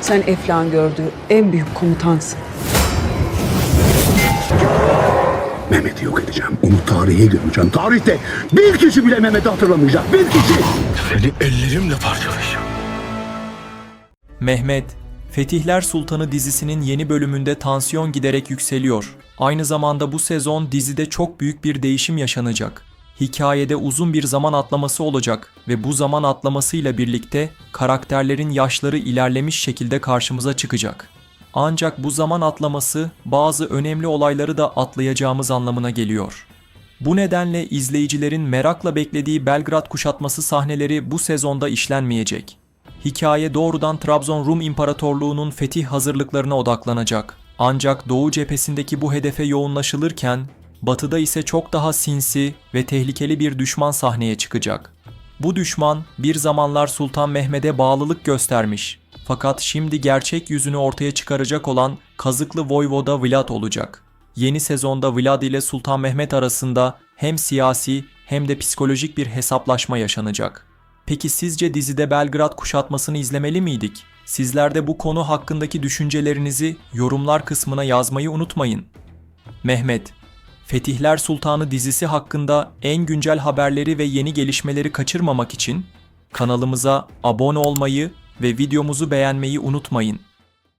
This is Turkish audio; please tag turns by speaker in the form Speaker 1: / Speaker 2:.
Speaker 1: Sen Eflan gördüğü en büyük komutansın.
Speaker 2: Mehmet'i yok edeceğim. Onu tarihe gömeceğim. Tarihte bir kişi bile Mehmet'i hatırlamayacak. Bir kişi.
Speaker 3: Seni ellerimle parçalayacağım.
Speaker 4: Mehmet, Fetihler Sultanı dizisinin yeni bölümünde tansiyon giderek yükseliyor. Aynı zamanda bu sezon dizide çok büyük bir değişim yaşanacak. Hikayede uzun bir zaman atlaması olacak ve bu zaman atlamasıyla birlikte karakterlerin yaşları ilerlemiş şekilde karşımıza çıkacak. Ancak bu zaman atlaması bazı önemli olayları da atlayacağımız anlamına geliyor. Bu nedenle izleyicilerin merakla beklediği Belgrad kuşatması sahneleri bu sezonda işlenmeyecek. Hikaye doğrudan Trabzon Rum İmparatorluğu'nun fetih hazırlıklarına odaklanacak. Ancak Doğu cephesindeki bu hedefe yoğunlaşılırken, Batı'da ise çok daha sinsi ve tehlikeli bir düşman sahneye çıkacak. Bu düşman bir zamanlar Sultan Mehmet'e bağlılık göstermiş. Fakat şimdi gerçek yüzünü ortaya çıkaracak olan kazıklı Voyvoda Vlad olacak. Yeni sezonda Vlad ile Sultan Mehmet arasında hem siyasi hem de psikolojik bir hesaplaşma yaşanacak. Peki sizce dizide Belgrad kuşatmasını izlemeli miydik? Sizler de bu konu hakkındaki düşüncelerinizi yorumlar kısmına yazmayı unutmayın. Mehmet, Fetihler Sultanı dizisi hakkında en güncel haberleri ve yeni gelişmeleri kaçırmamak için kanalımıza abone olmayı ve videomuzu beğenmeyi unutmayın.